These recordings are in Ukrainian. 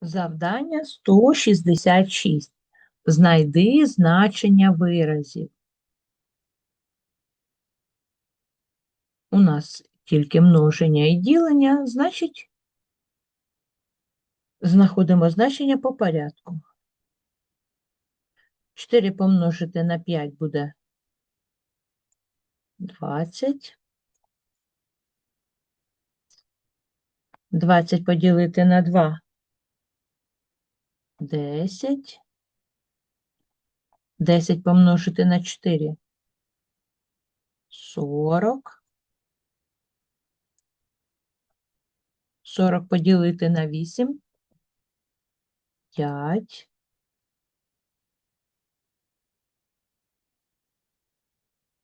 Завдання 166. Знайди значення виразів. У нас тільки множення і ділення, значить, знаходимо значення по порядку. 4 помножити на 5 буде 20. 20 поділити на 2 10. 10 помножити на 4 40. 40 поділити на 8 5.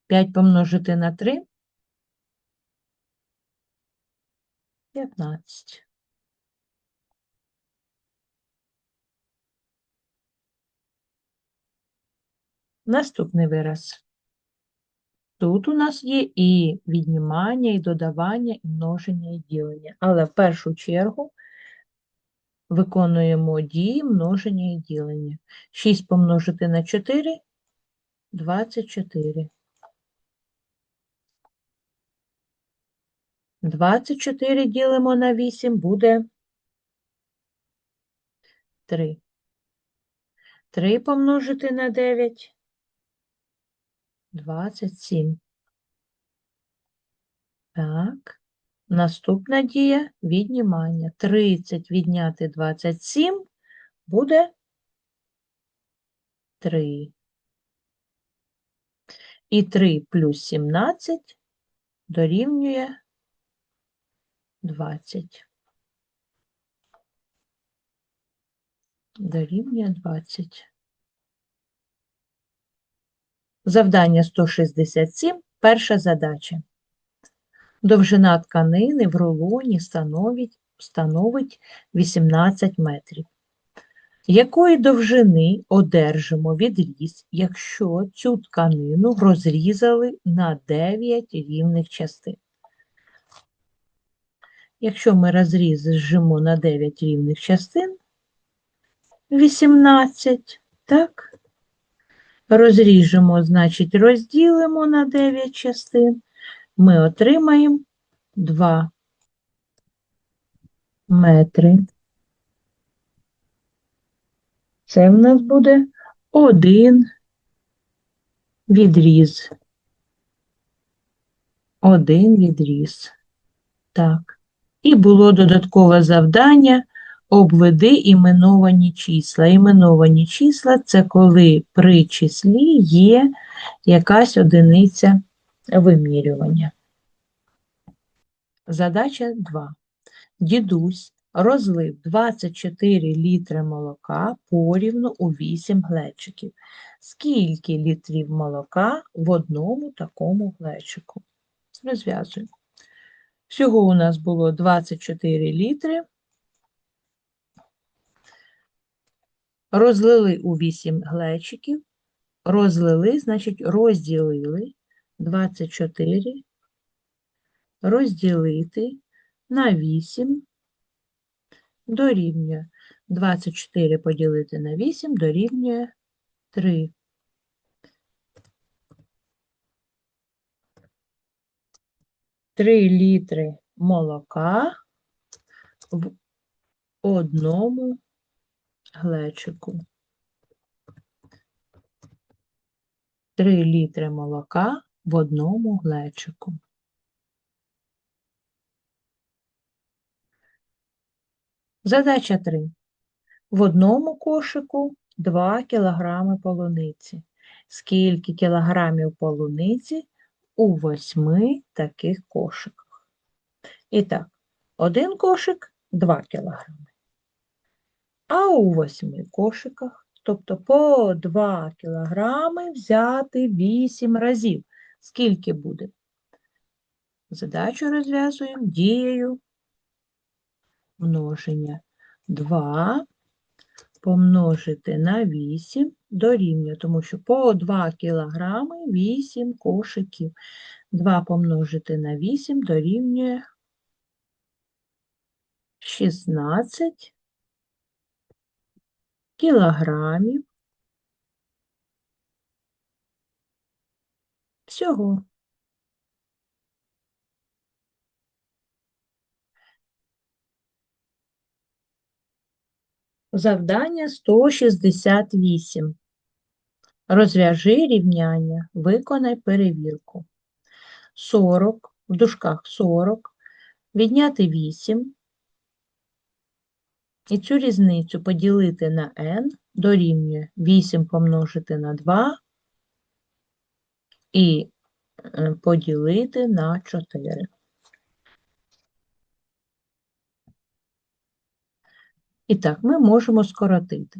5 помножити на 3 15. Наступний вираз. Тут у нас є і віднімання, і додавання, і множення, і ділення. Але в першу чергу виконуємо дії множення і ділення. 6 помножити на 4 – 24. 24 ділимо на 8 буде 3. 3 помножити на 9 – 27. Так. Наступна дія – віднімання. 30 відняти 27 буде 3. І 3 плюс 17 дорівнює 20. Дорівнює 20. Завдання 167. Перша задача. Довжина тканини в рулоні становить, становить 18 метрів. Якої довжини одержимо відріз, якщо цю тканину розрізали на 9 рівних частин? Якщо ми розріз на 9 рівних частин, 18, так? Розріжемо, значить, розділимо на 9 частин, ми отримаємо 2 метри. Це в нас буде один відріз. Один відріз. Так. І було додаткове завдання обведи іменовані числа. Іменовані числа це коли при числі є якась одиниця вимірювання. Задача 2. Дідусь розлив 24 літри молока порівну у 8 глечиків. Скільки літрів молока в одному такому глечику? Розв'язуємо. Всього у нас було 24 літри. Розлили у 8 глечиків. Розлили, значить, розділили 24, розділити на 8 дорівнює 24 поділити на 8 дорівнює 3. Три літри молока в одному глечику. Три літри молока в одному глечику. Задача 3. В одному кошику 2 кілограми полуниці. Скільки кілограмів полуниці у восьми таких кошиках? І так, один кошик 2 кілограми. А у восьми кошиках, тобто по 2 кілограми взяти 8 разів. Скільки буде? Задачу розв'язуємо дією множення. 2 помножити на 8 дорівнює, тому що по 2 кілограми 8 кошиків. 2 помножити на 8 дорівнює 16 кілограмів всього. Завдання 168. Розв'яжи рівняння, виконай перевірку. 40, в дужках 40, відняти 8, і цю різницю поділити на n дорівнює 8 помножити на 2 і е, поділити на 4. І так, ми можемо скоротити.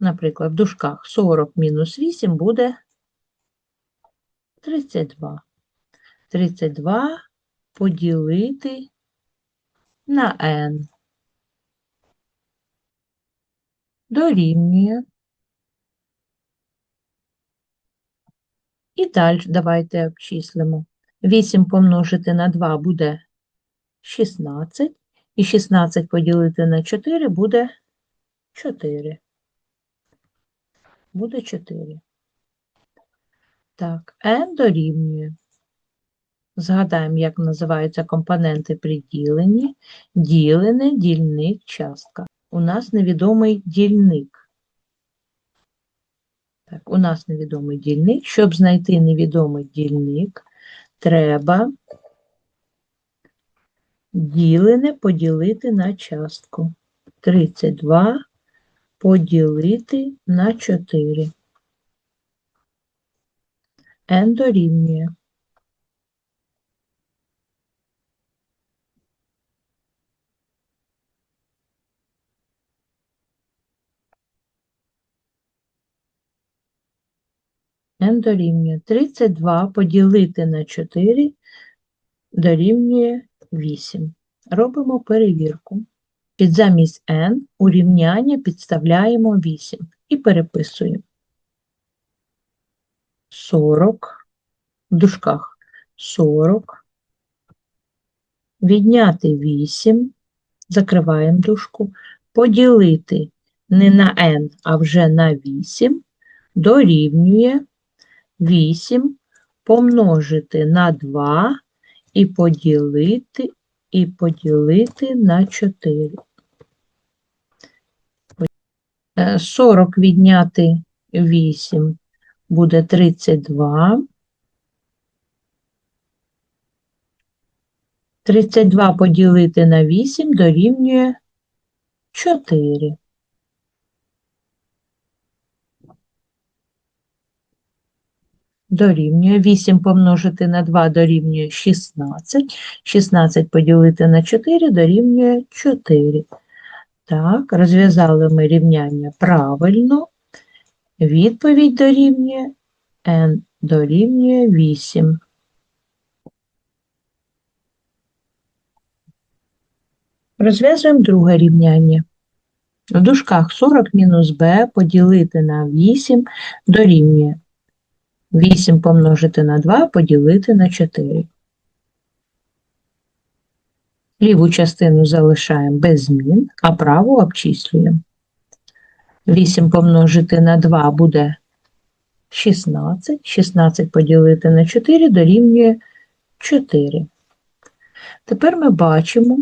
Наприклад, в дужках 40 мінус 8 буде 32. 32 поділити на n. Дорівнює. І далі давайте обчислимо. 8 помножити на 2 буде 16. І 16 поділити на 4 буде 4. Буде 4. Так, n дорівнює. Згадаємо, як називаються компоненти при діленні. Ділене, дільник, частка. У нас невідомий дільник. Так, у нас невідомий дільник. Щоб знайти невідомий дільник, треба ділене поділити на частку. 32 поділити на 4. n дорівнює. N дорівнює 32 поділити на 4 дорівнює 8. Робимо перевірку. Під замість n у рівняння підставляємо 8 і переписуємо. 40 в дужках 40. Відняти 8, закриваємо дужку, поділити не на n, а вже на 8, дорівнює 8 помножити на 2 і поділити, і поділити на 4. 40 відняти 8 буде 32. 32 поділити на 8 дорівнює 4. Дорівнює 8 помножити на 2 дорівнює 16. 16 поділити на 4 дорівнює 4. Так, розв'язали ми рівняння правильно. Відповідь дорівнює n дорівнює 8. Розв'язуємо друге рівняння. В дужках 40 мінус b поділити на 8 дорівнює 8 помножити на 2 поділити на 4. Ліву частину залишаємо без змін, а праву обчислюємо. 8 помножити на 2 буде 16. 16 поділити на 4 дорівнює 4. Тепер ми бачимо,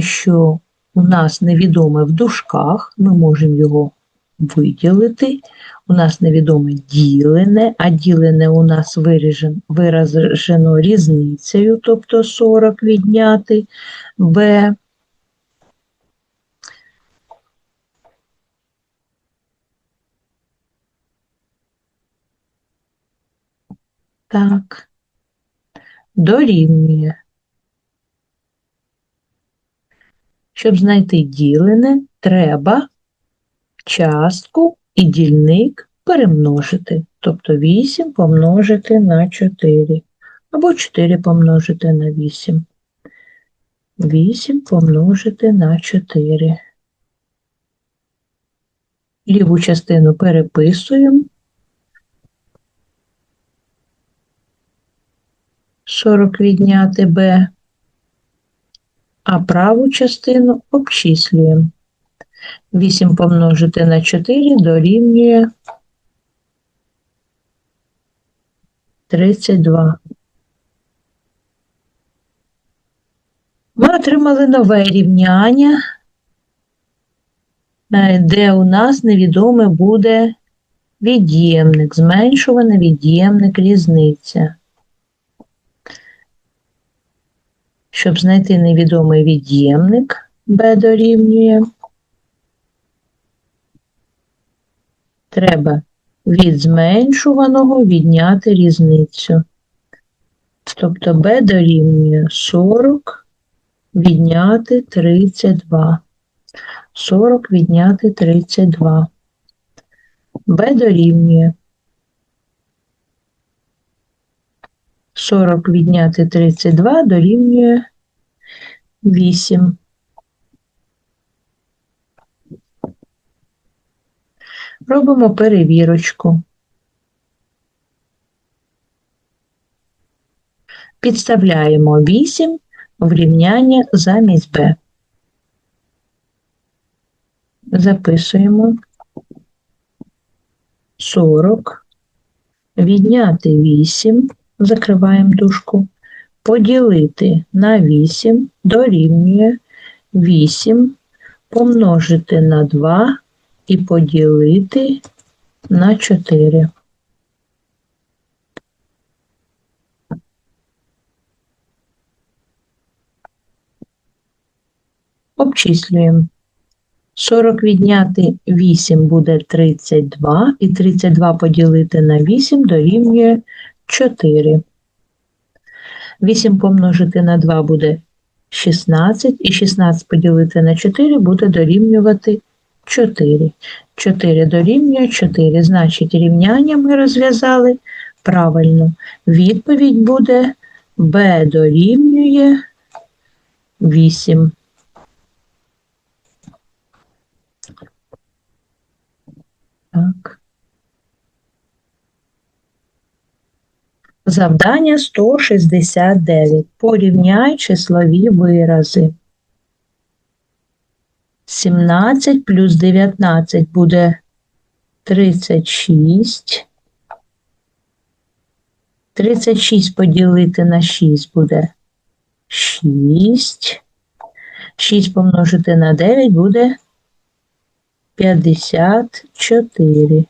що у нас невідоме в дужках, ми можемо його виділити. У нас невідоме ділене, а ділене у нас виражено, різницею, тобто 40 відняти b. Так, дорівнює. Щоб знайти ділене, треба частку і дільник перемножити. Тобто 8 помножити на 4. Або 4 помножити на 8. 8 помножити на 4. Ліву частину переписуємо. 40 відняти b, а праву частину обчислюємо. 8 помножити на 4 дорівнює 32. Ми отримали нове рівняння, е, де у нас невідоме буде від'ємник, зменшуваний від'ємник різниця. Щоб знайти невідомий від'ємник, b дорівнює, треба від зменшуваного відняти різницю. Тобто b дорівнює 40 відняти 32. 40 відняти 32. b дорівнює 40 відняти 32 дорівнює 8. Робимо перевірочку. Підставляємо 8 в рівняння замість b. Записуємо. 40, відняти 8, закриваємо дужку, поділити на 8 дорівнює 8, помножити на 2 і поділити на 4. Обчислюємо. 40 відняти 8 буде 32, і 32 поділити на 8 дорівнює 4. 8 помножити на 2 буде 16, і 16 поділити на 4 буде дорівнювати 4. 4 дорівнює 4. Значить, рівняння ми розв'язали правильно. Відповідь буде b дорівнює 8. Так. Завдання 169. Порівняй числові вирази. 17 плюс 19 буде 36. 36 поділити на 6 буде 6. 6 помножити на 9 буде 54.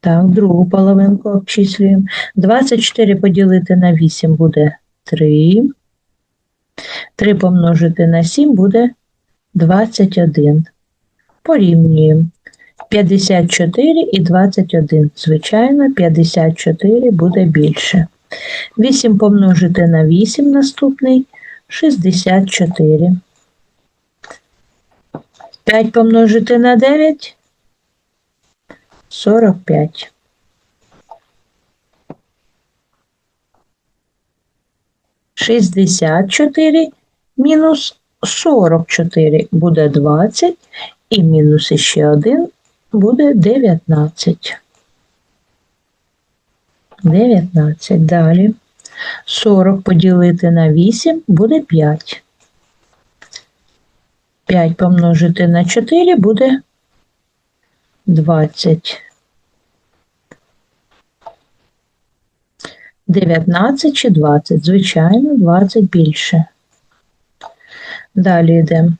Так, другу половинку обчислюємо. 24 поділити на 8 буде 3. 3 помножити на 7 буде 21. Порівнюємо. 54 і 21. Звичайно, 54 буде більше. 8 помножити на 8 наступний 64. 5 помножити на 9 45. Шістдесят чотири мінус сорок чотири буде двадцять, і мінус іще один буде дев'ятнадцять. Дев'ятнадцять. Далі. Сорок поділити на вісім буде п'ять. 5 помножити на 4 буде 20. 19 чи 20. Звичайно, 20 більше. Далі йдемо.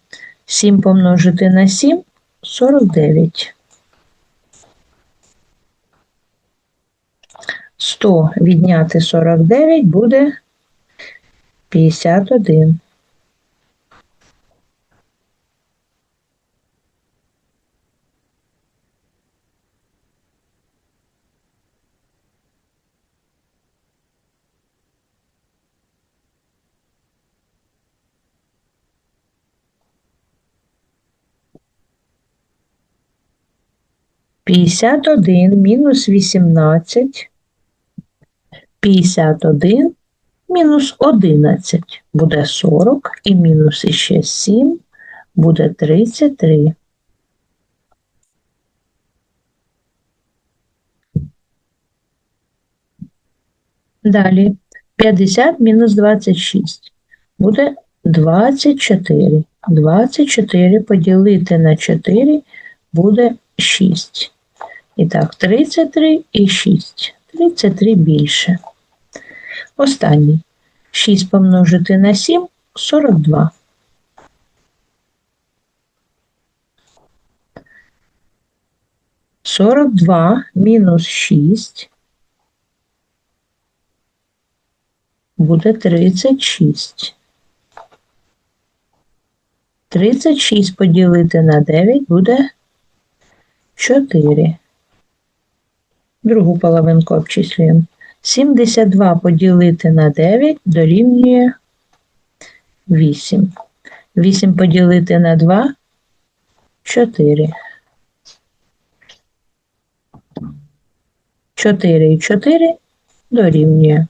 7 помножити на 7 49. 100 відняти 49 буде 51. П'ятдесят один мінус вісімнадцять. П'ятдесят один мінус одинадцять буде сорок і мінус іще сім буде тридцять три. Далі 50 мінус 26 буде 24. 24 поділити на 4 буде 6. І так, 33 і 6. 33 більше. Останній. 6 помножити на 7 – 42. Сорок два мінус шість буде тридцять шість. Тридцять шість поділити на дев'ять буде чотири. Другу половинку обчислюємо. 72 поділити на 9 дорівнює 8. 8 поділити на 2 4. 4 і 4 дорівнює